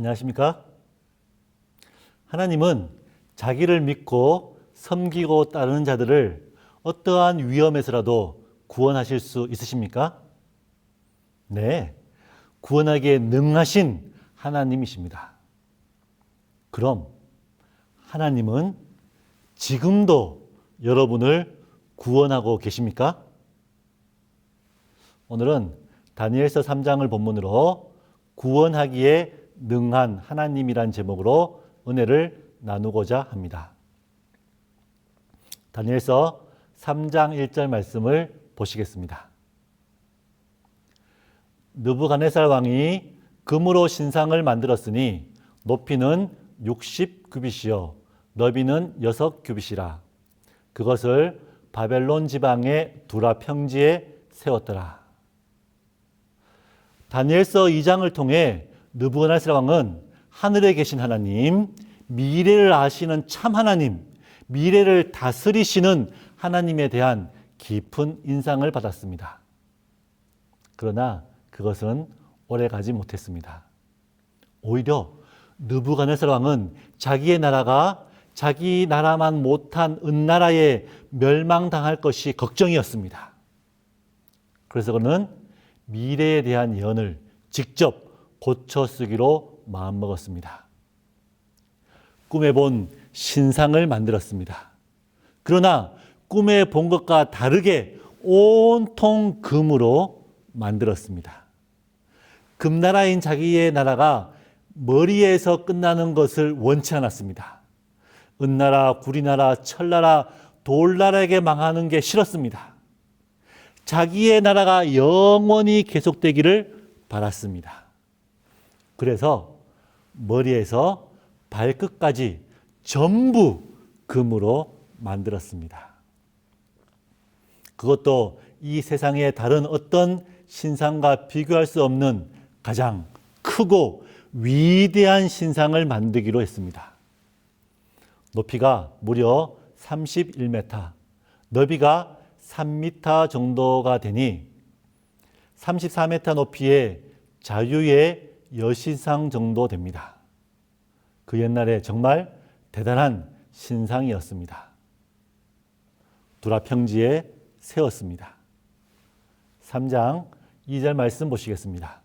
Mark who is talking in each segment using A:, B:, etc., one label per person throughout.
A: 안녕하십니까? 하나님은 자기를 믿고 섬기고 따르는 자들을 어떠한 위험에서라도 구원하실 수 있으십니까? 네. 구원하기에 능하신 하나님이십니다. 그럼 하나님은 지금도 여러분을 구원하고 계십니까? 오늘은 다니엘서 3장을 본문으로 구원하기에 능한 하나님이란 제목으로 은혜를 나누고자 합니다. 다니엘서 3장 1절 말씀을 보시겠습니다. 느부갓네살 왕이 금으로 신상을 만들었으니 높이는 60규빗이요 너비는 6규빗이라 그것을 바벨론 지방의 두라 평지에 세웠더라. 다니엘서 2장을 통해 느부갓네살 왕은 하늘에 계신 하나님, 미래를 아시는 참 하나님, 미래를 다스리시는 하나님에 대한 깊은 인상을 받았습니다. 그러나 그것은 오래 가지 못했습니다. 오히려 느부갓네살 왕은 자기의 나라가 자기 나라만 못한 은나라에 멸망당할 것이 걱정이었습니다. 그래서 그는 미래에 대한 예언을 직접 고쳐 쓰기로 마음먹었습니다. 꿈에 본 신상을 만들었습니다. 그러나 꿈에 본 것과 다르게 온통 금으로 만들었습니다. 금나라인 자기의 나라가 머리에서 끝나는 것을 원치 않았습니다. 은나라, 구리나라, 철나라, 돌나라에게 망하는 게 싫었습니다. 자기의 나라가 영원히 계속되기를 바랐습니다. 그래서 머리에서 발끝까지 전부 금으로 만들었습니다. 그것도 이 세상의 다른 어떤 신상과 비교할 수 없는 가장 크고 위대한 신상을 만들기로 했습니다. 높이가 무려 31m, 너비가 3m 정도가 되니 34m 높이의 자유의 여신상 정도 됩니다. 그 옛날에 정말 대단한 신상이었습니다. 두라 평지에 세웠습니다. 3장 2절 말씀 보시겠습니다.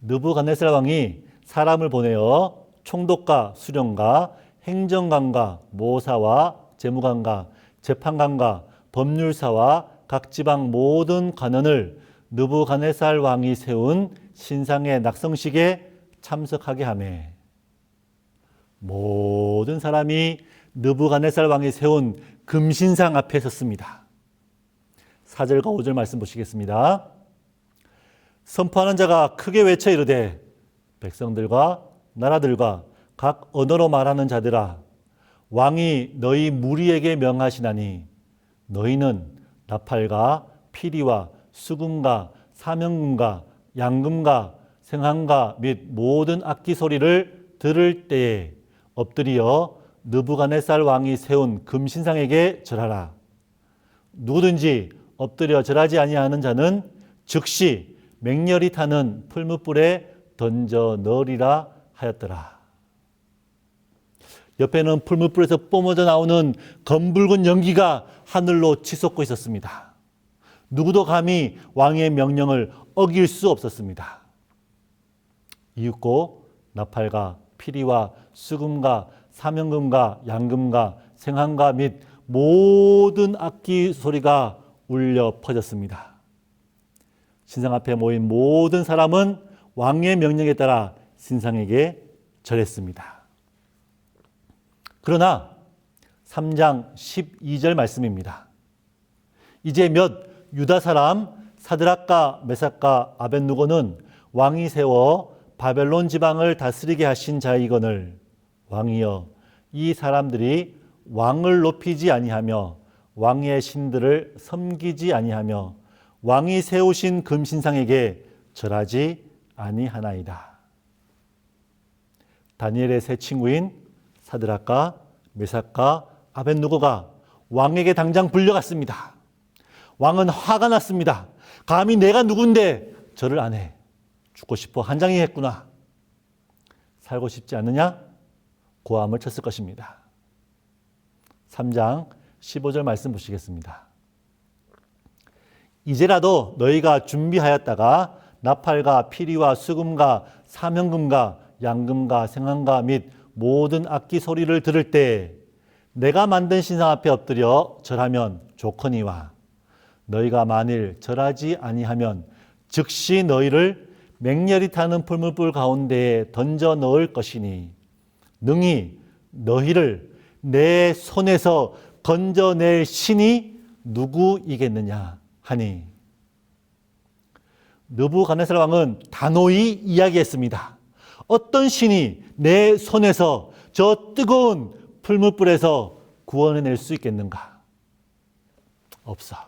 A: 느부갓네살 왕이 사람을 보내어 총독과 수령과 행정관과 모사와 재무관과 재판관과 법률사와 각 지방 모든 관원을 느부갓네살 왕이 세운 신상의 낙성식에 참석하게 하매 모든 사람이 느부갓네살 왕이 세운 금신상 앞에 섰습니다. 4절과 5절 말씀 보시겠습니다. 선포하는 자가 크게 외쳐 이르되 백성들과 나라들과 각 언어로 말하는 자들아 왕이 너희 무리에게 명하시나니 너희는 나팔과 피리와 수금과 사명금과 양금과 생황과 및 모든 악기 소리를 들을 때에 엎드려 느부갓네살 왕이 세운 금신상에게 절하라. 누구든지 엎드려 절하지 아니하는 자는 즉시 맹렬히 타는 풀무불에 던져 넣으리라 하였더라. 옆에는 풀무불에서 뿜어져 나오는 검붉은 연기가 하늘로 치솟고 있었습니다. 누구도 감히 왕의 명령을 어길 수 없었습니다. 이윽고 나팔과 피리와 수금과 사명금과 양금과 생황과 및 모든 악기 소리가 울려 퍼졌습니다. 신상 앞에 모인 모든 사람은 왕의 명령에 따라 신상에게 절했습니다. 그러나 3장 12절 말씀입니다. 이제 몇 유다 사람 사드락과 메삭과 아벤누고는 왕이 세워 바벨론 지방을 다스리게 하신 자이거늘 왕이여 이 사람들이 왕을 높이지 아니하며 왕의 신들을 섬기지 아니하며 왕이 세우신 금신상에게 절하지 아니하나이다. 다니엘의 세 친구인 사드락과 메삭과 아벤누고가 왕에게 당장 불려갔습니다. 왕은 화가 났습니다. 감히 내가 누군데 저를 안 해. 죽고 싶어 한장이 했구나. 살고 싶지 않느냐? 고함을 쳤을 것입니다. 3장 15절 말씀 보시겠습니다. 이제라도 너희가 준비하였다가 나팔과 피리와 수금과 사명금과 양금과 생황과 및 모든 악기 소리를 들을 때 내가 만든 신상 앞에 엎드려 절하면 좋거니와 너희가 만일 절하지 아니하면 즉시 너희를 맹렬히 타는 풀물불 가운데에 던져 넣을 것이니 능히 너희를 내 손에서 건져낼 신이 누구이겠느냐 하니 느부갓네살 왕은 단호히 이야기했습니다. 어떤 신이 내 손에서 저 뜨거운 풀물불에서 구원해낼 수 있겠는가? 없어.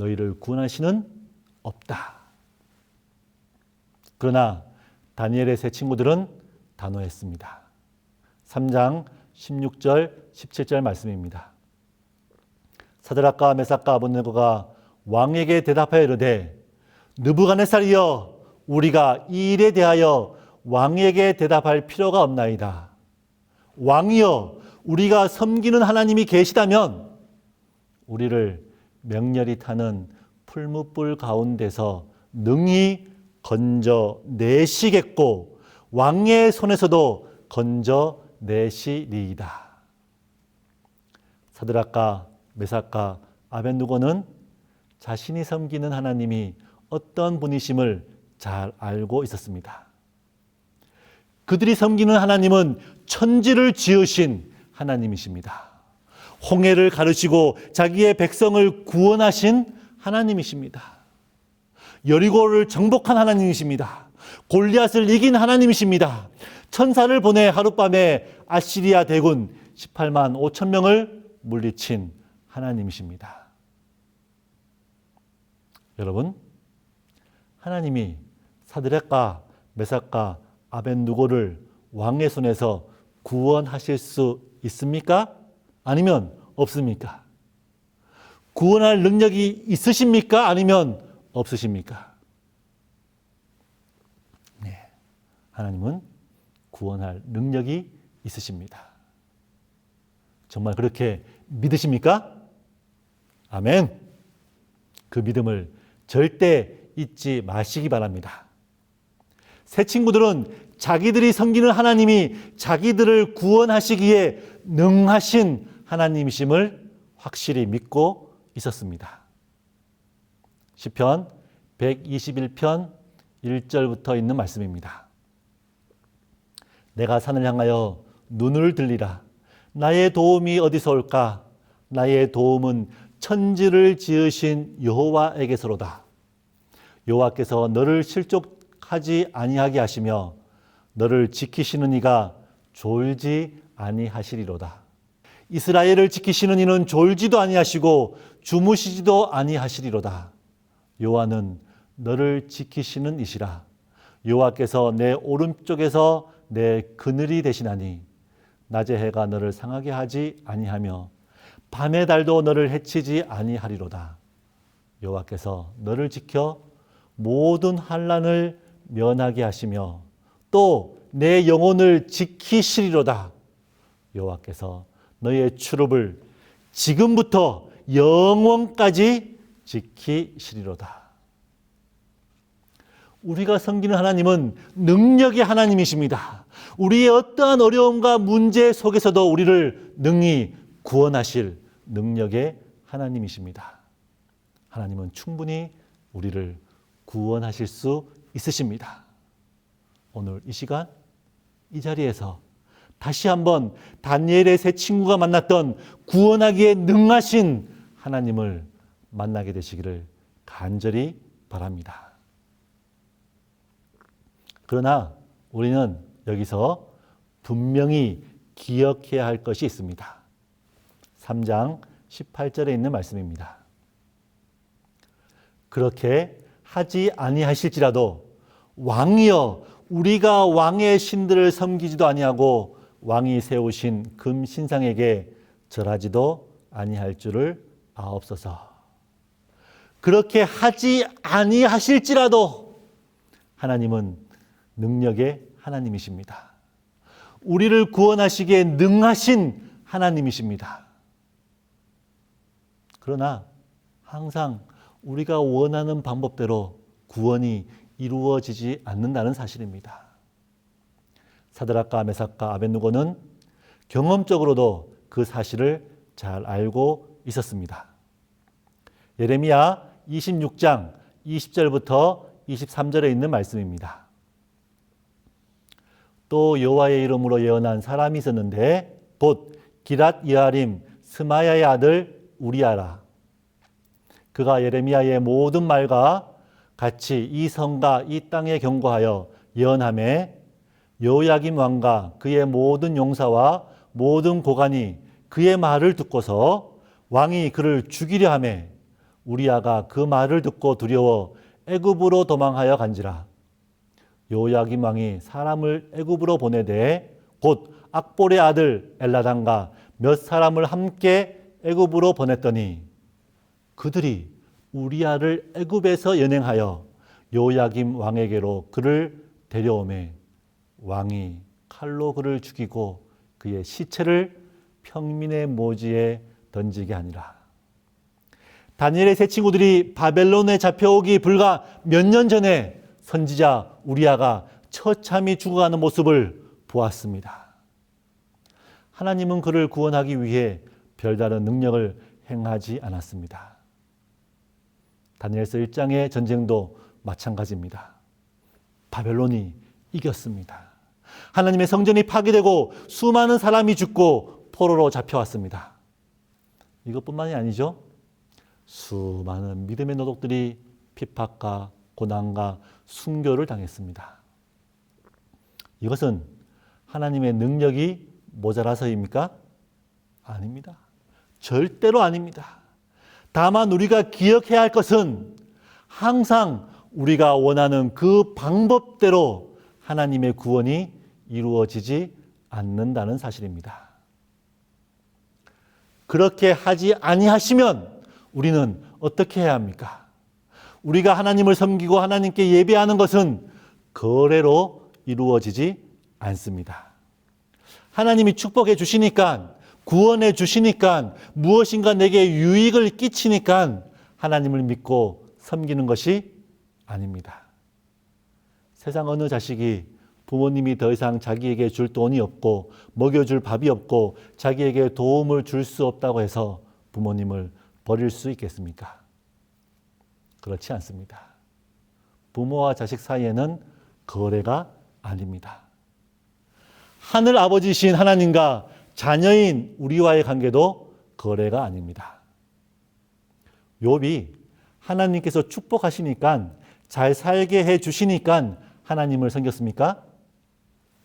A: 너희를 구원할 신은 없다. 그러나 다니엘의 세 친구들은 단호했습니다. 3장 16절, 17절 말씀입니다. 사드락과 메삭과 아본네고가 왕에게 대답하여 이르되 느부갓네살이여 우리가 이 일에 대하여 왕에게 대답할 필요가 없나이다. 왕이여 우리가 섬기는 하나님이 계시다면 우리를 명렬히 타는 풀무불 가운데서 능히 건져 내시겠고 왕의 손에서도 건져 내시리이다. 사드락과 메삭과 아벤누고는 자신이 섬기는 하나님이 어떤 분이심을 잘 알고 있었습니다. 그들이 섬기는 하나님은 천지를 지으신 하나님이십니다. 홍해를 가르시고 자기의 백성을 구원하신 하나님이십니다. 여리고를 정복한 하나님이십니다. 골리앗을 이긴 하나님이십니다. 천사를 보내 하룻밤에 아시리아 대군 18만 5천 명을 물리친 하나님이십니다. 여러분, 하나님이 사드렉과 메삭과 아벤누고를 왕의 손에서 구원하실 수 있습니까? 아니면 없습니까? 구원할 능력이 있으십니까? 아니면 없으십니까? 네. 하나님은 구원할 능력이 있으십니다. 정말 그렇게 믿으십니까? 아멘. 그 믿음을 절대 잊지 마시기 바랍니다. 새 친구들은 자기들이 섬기는 하나님이 자기들을 구원하시기에 능하신 하나님이심을 확실히 믿고 있었습니다. 시편 121편 1절부터 있는 말씀입니다. 내가 산을 향하여 눈을 들리라. 나의 도움이 어디서 올까? 나의 도움은 천지를 지으신 여호와에게서로다. 여호와께서 너를 실족 하지 아니하게 하시며 너를 지키시는 이가 졸지 아니하시리로다. 이스라엘을 지키시는 이는 졸지도 아니하시고 주무시지도 아니하시리로다. 여호와는 너를 지키시는 이시라. 여호와께서 내 오른쪽에서 내 그늘이 되시나니 낮의 해가 너를 상하게 하지 아니하며 밤의 달도 너를 해치지 아니하리로다. 여호와께서 너를 지켜 모든 환란을 면하게 하시며 또 내 영혼을 지키시리로다. 여호와께서 너의 추룹을 지금부터 영원까지 지키시리로다. 우리가 섬기는 하나님은 능력의 하나님이십니다. 우리의 어떠한 어려움과 문제 속에서도 우리를 능히 구원하실 능력의 하나님이십니다. 하나님은 충분히 우리를 구원하실 수 있으십니다. 오늘 이 시간 이 자리에서 다시 한번 다니엘의 세 친구가 만났던 구원하기에 능하신 하나님을 만나게 되시기를 간절히 바랍니다. 그러나 우리는 여기서 분명히 기억해야 할 것이 있습니다. 3장 18절에 있는 말씀입니다. 그렇게 하지 아니하실지라도 왕이여 우리가 왕의 신들을 섬기지도 아니하고 왕이 세우신 금 신상에게 절하지도 아니할 줄을 아옵소서. 그렇게 하지 아니하실지라도 하나님은 능력의 하나님이십니다. 우리를 구원하시기에 능하신 하나님이십니다. 그러나 항상 우리가 원하는 방법대로 구원이 이루어지지 않는다는 사실입니다. 사드락과 메삭과 아벤누고는 경험적으로도 그 사실을 잘 알고 있었습니다. 예레미야 26장 20절부터 23절에 있는 말씀입니다. 또 여호와의 이름으로 예언한 사람이 있었는데 곧 기랏 여아림 스마야의 아들 우리아라. 그가 예레미야의 모든 말과 같이 이 성과 이 땅에 경고하여 예언함에 여호야김 왕과 그의 모든 용사와 모든 고관이 그의 말을 듣고서 왕이 그를 죽이려 하매 우리아가 그 말을 듣고 두려워 애굽으로 도망하여 간지라. 요야김 왕이 사람을 애굽으로 보내되 곧 악볼의 아들 엘라단과 몇 사람을 함께 애굽으로 보냈더니 그들이 우리아를 애굽에서 연행하여 요야김 왕에게로 그를 데려오매 왕이 칼로 그를 죽이고 그의 시체를 평민의 모지에 던지게 하니라. 다니엘의 세 친구들이 바벨론에 잡혀오기 불과 몇 년 전에 선지자 우리아가 처참히 죽어가는 모습을 보았습니다. 하나님은 그를 구원하기 위해 별다른 능력을 행하지 않았습니다. 다니엘서 1장의 전쟁도 마찬가지입니다. 바벨론이 이겼습니다. 하나님의 성전이 파괴되고 수많은 사람이 죽고 포로로 잡혀왔습니다. 이것뿐만이 아니죠. 수많은 믿음의 노독들이 핍박과 고난과 순교를 당했습니다. 이것은 하나님의 능력이 모자라서입니까? 아닙니다. 절대로 아닙니다. 다만 우리가 기억해야 할 것은 항상 우리가 원하는 그 방법대로 하나님의 구원이 이루어지지 않는다는 사실입니다. 그렇게 하지 아니하시면 우리는 어떻게 해야 합니까? 우리가 하나님을 섬기고 하나님께 예배하는 것은 거래로 이루어지지 않습니다. 하나님이 축복해 주시니까 구원해 주시니까 무엇인가 내게 유익을 끼치니까 하나님을 믿고 섬기는 것이 아닙니다. 세상 어느 자식이 부모님이 더 이상 자기에게 줄 돈이 없고 먹여줄 밥이 없고 자기에게 도움을 줄 수 없다고 해서 부모님을 버릴 수 있겠습니까? 그렇지 않습니다. 부모와 자식 사이에는 거래가 아닙니다. 하늘 아버지신 하나님과 자녀인 우리와의 관계도 거래가 아닙니다. 욥이 하나님께서 축복하시니까 잘 살게 해 주시니까 하나님을 섬겼습니까?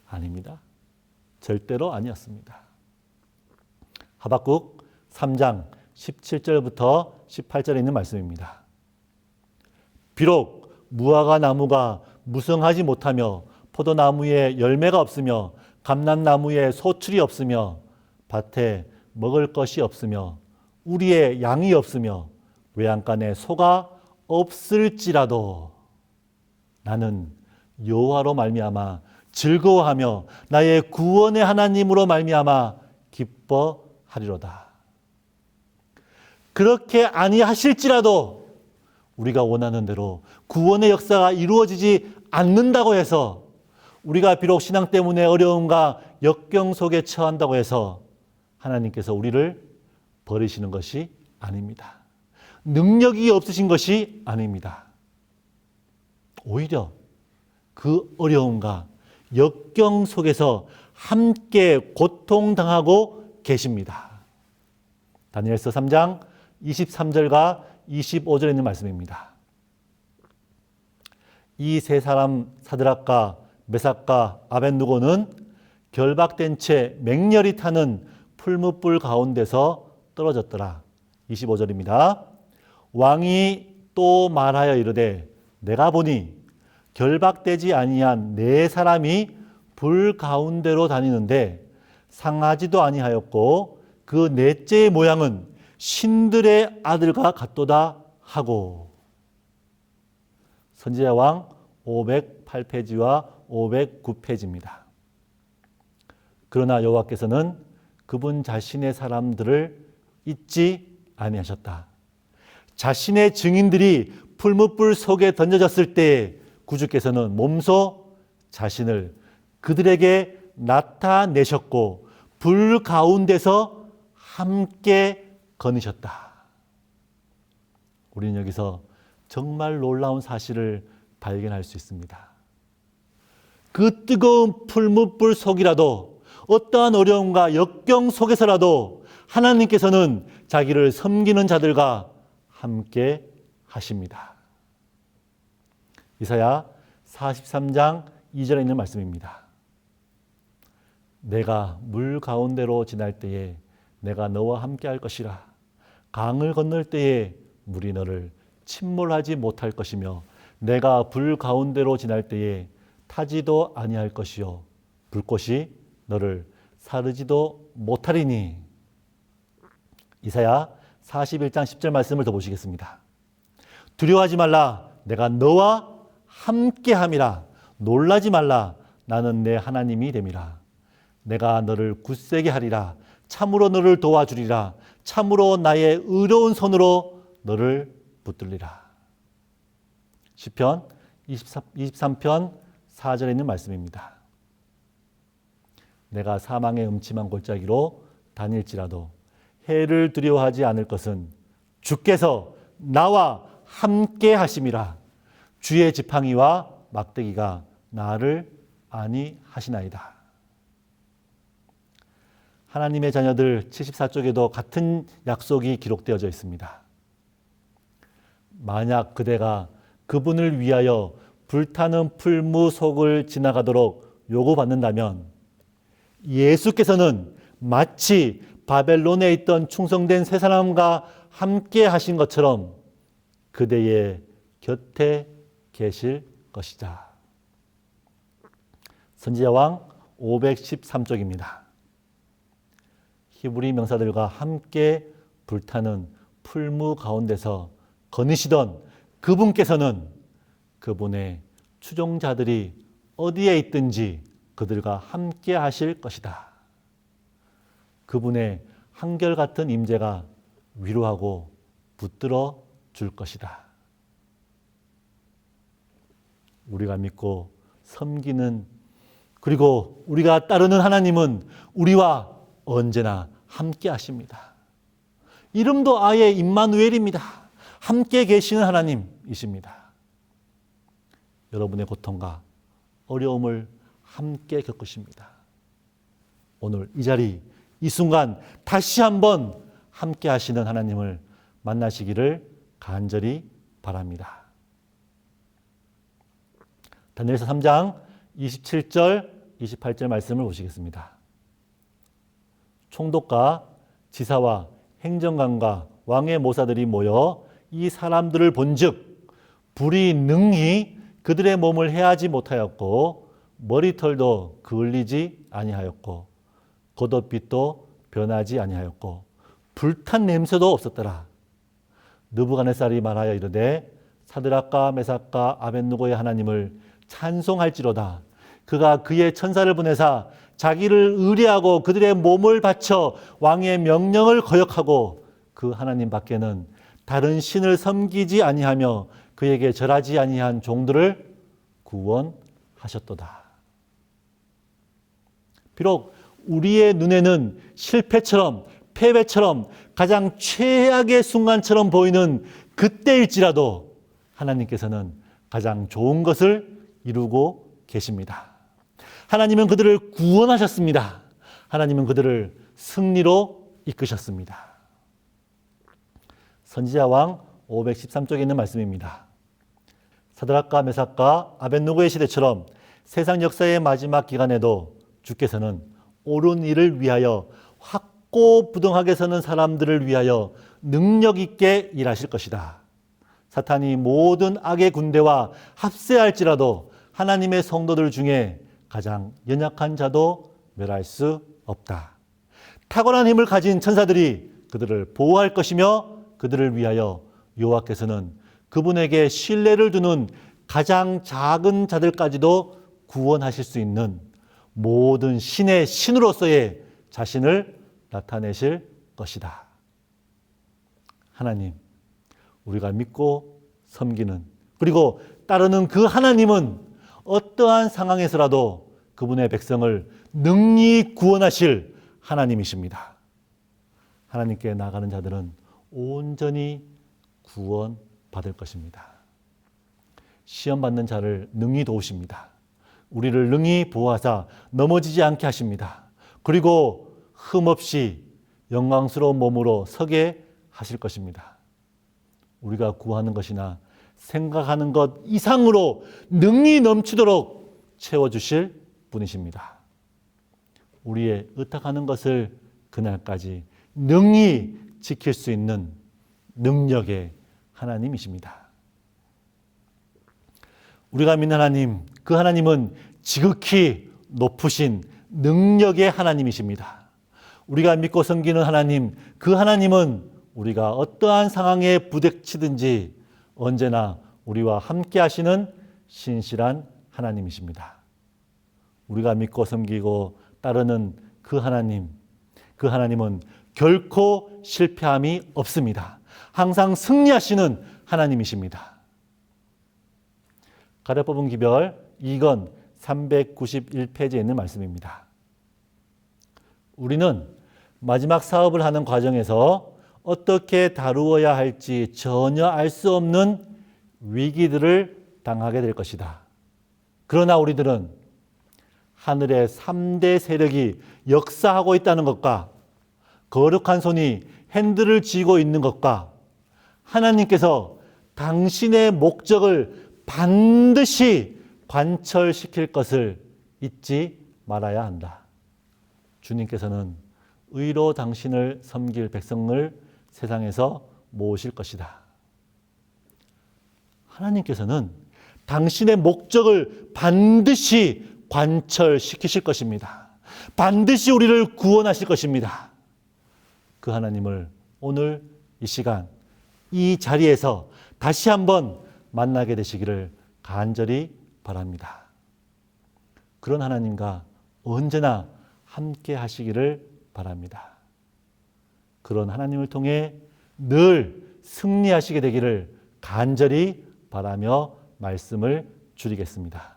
A: 아닙니다. 절대로 아니었습니다. 하박국 3장 17절부터 18절에 있는 말씀입니다. 비록 무화과 나무가 무성하지 못하며 포도나무에 열매가 없으며 감람나무에 소출이 없으며 밭에 먹을 것이 없으며 우리의 양이 없으며 외양간에 소가 없을지라도 나는 여호와로 말미암아 즐거워하며 나의 구원의 하나님으로 말미암아 기뻐하리로다. 그렇게 아니하실지라도 우리가 원하는 대로 구원의 역사가 이루어지지 않는다고 해서 우리가 비록 신앙 때문에 어려움과 역경 속에 처한다고 해서 하나님께서 우리를 버리시는 것이 아닙니다. 능력이 없으신 것이 아닙니다. 오히려 그 어려움과 역경 속에서 함께 고통당하고 계십니다. 다니엘서 3장 23절과 25절에 있는 말씀입니다. 이 세 사람 사드락과 메삭과 아벤누고는 결박된 채 맹렬히 타는 풀무불 가운데서 떨어졌더라. 25절입니다. 왕이 또 말하여 이르되 내가 보니 결박되지 아니한 네 사람이 불 가운데로 다니는데 상하지도 아니하였고 그 넷째의 모양은 신들의 아들과 같도다 하고 선지자 왕 508페이지와 509페이지입니다. 그러나 여호와께서는 그분 자신의 사람들을 잊지 아니하셨다. 자신의 증인들이 풀무불 속에 던져졌을 때 구주께서는 몸소 자신을 그들에게 나타내셨고 불 가운데서 함께 거니셨다. 우리는 여기서 정말 놀라운 사실을 발견할 수 있습니다. 그 뜨거운 풀무불 속이라도 어떠한 어려움과 역경 속에서라도 하나님께서는 자기를 섬기는 자들과 함께 하십니다. 이사야 43장 2절에 있는 말씀입니다. 내가 물 가운데로 지날 때에 내가 너와 함께 할 것이라. 강을 건널 때에 물이 너를 침몰하지 못할 것이며 내가 불 가운데로 지날 때에 타지도 아니할 것이요 불꽃이 너를 사르지도 못하리니. 이사야 41장 10절 말씀을 더 보시겠습니다. 두려워하지 말라. 내가 너와 함께 함이라. 놀라지 말라. 나는 내 하나님이 됨이라. 내가 너를 굳세게 하리라. 참으로 너를 도와주리라. 참으로 나의 의로운 손으로 너를 붙들리라. 시편 23편 4절에 있는 말씀입니다. 내가 사망의 음침한 골짜기로 다닐지라도 해를 두려워하지 않을 것은 주께서 나와 함께 하심이라 주의 지팡이와 막대기가 나를 아니 하시나이다. 하나님의 자녀들 74쪽에도 같은 약속이 기록되어져 있습니다. 만약 그대가 그분을 위하여 불타는 풀무 속을 지나가도록 요구받는다면 예수께서는 마치 바벨론에 있던 충성된 세 사람과 함께 하신 것처럼 그대의 곁에 계실 것이다. 선지자왕 513쪽입니다. 히브리 명사들과 함께 불타는 풀무 가운데서 거니시던 그분께서는 그분의 추종자들이 어디에 있든지 그들과 함께 하실 것이다. 그분의 한결같은 임재가 위로하고 붙들어 줄 것이다. 우리가 믿고 섬기는 그리고 우리가 따르는 하나님은 우리와 언제나 함께 하십니다. 이름도 아예 임마누엘입니다. 함께 계시는 하나님이십니다. 여러분의 고통과 어려움을 함께 겪으십니다. 오늘 이 자리, 이 순간 다시 한번 함께 하시는 하나님을 만나시기를 간절히 바랍니다. 다니엘서 3장 27절, 28절 말씀을 보시겠습니다. 총독과 지사와 행정관과 왕의 모사들이 모여 이 사람들을 본즉 불이 능히 그들의 몸을 해하지 못하였고 머리털도 그을리지 아니하였고 겉옷빛도 변하지 아니하였고 불탄 냄새도 없었더라. 느부갓네살이 말하여 이르되 사드락과 메삭과 아벤누고의 하나님을 찬송할지로다. 그가 그의 천사를 보내사 자기를 의뢰하고 그들의 몸을 바쳐 왕의 명령을 거역하고 그 하나님 밖에는 다른 신을 섬기지 아니하며 그에게 절하지 아니한 종들을 구원하셨도다. 비록 우리의 눈에는 실패처럼 패배처럼 가장 최악의 순간처럼 보이는 그때일지라도 하나님께서는 가장 좋은 것을 이루고 계십니다. 하나님은 그들을 구원하셨습니다. 하나님은 그들을 승리로 이끄셨습니다. 선지자 왕 513쪽에 있는 말씀입니다. 사드락과 메삭과 아벤노고의 시대처럼 세상 역사의 마지막 기간에도 주께서는 옳은 일을 위하여 확고부동하게 서는 사람들을 위하여 능력 있게 일하실 것이다. 사탄이 모든 악의 군대와 합세할지라도 하나님의 성도들 중에 가장 연약한 자도 멸할 수 없다. 탁월한 힘을 가진 천사들이 그들을 보호할 것이며 그들을 위하여 여호와께서는 그분에게 신뢰를 두는 가장 작은 자들까지도 구원하실 수 있는 모든 신의 신으로서의 자신을 나타내실 것이다. 하나님, 우리가 믿고 섬기는 그리고 따르는 그 하나님은 어떠한 상황에서라도 그분의 백성을 능히 구원하실 하나님이십니다. 하나님께 나가는 자들은 온전히 구원받을 것입니다. 시험 받는 자를 능히 도우십니다. 우리를 능히 보호하사 넘어지지 않게 하십니다. 그리고 흠없이 영광스러운 몸으로 서게 하실 것입니다. 우리가 구하는 것이나 생각하는 것 이상으로 능히 넘치도록 채워주실 분이십니다. 우리의 의탁하는 것을 그날까지 능히 지킬 수 있는 능력의 하나님이십니다. 우리가 믿는 하나님, 그 하나님은 지극히 높으신 능력의 하나님이십니다. 우리가 믿고 섬기는 하나님, 그 하나님은 우리가 어떠한 상황에 부닥치든지 언제나 우리와 함께 하시는 신실한 하나님이십니다. 우리가 믿고 섬기고 따르는 그 하나님, 그 하나님은 결코 실패함이 없습니다. 항상 승리하시는 하나님이십니다. 가려 뽑은 기별 2권 391페이지에 있는 말씀입니다. 우리는 마지막 사업을 하는 과정에서 어떻게 다루어야 할지 전혀 알 수 없는 위기들을 당하게 될 것이다. 그러나 우리들은 하늘의 3대 세력이 역사하고 있다는 것과 거룩한 손이 핸들을 쥐고 있는 것과 하나님께서 당신의 목적을 반드시 관철시킬 것을 잊지 말아야 한다. 주님께서는 의로 당신을 섬길 백성을 세상에서 모으실 것이다. 하나님께서는 당신의 목적을 반드시 관철시키실 것입니다. 반드시 우리를 구원하실 것입니다. 그 하나님을 오늘 이 시간 이 자리에서 다시 한번 만나게 되시기를 간절히 바랍니다. 그런 하나님과 언제나 함께 하시기를 바랍니다. 그런 하나님을 통해 늘 승리하시게 되기를 간절히 바라며 말씀을 줄이겠습니다.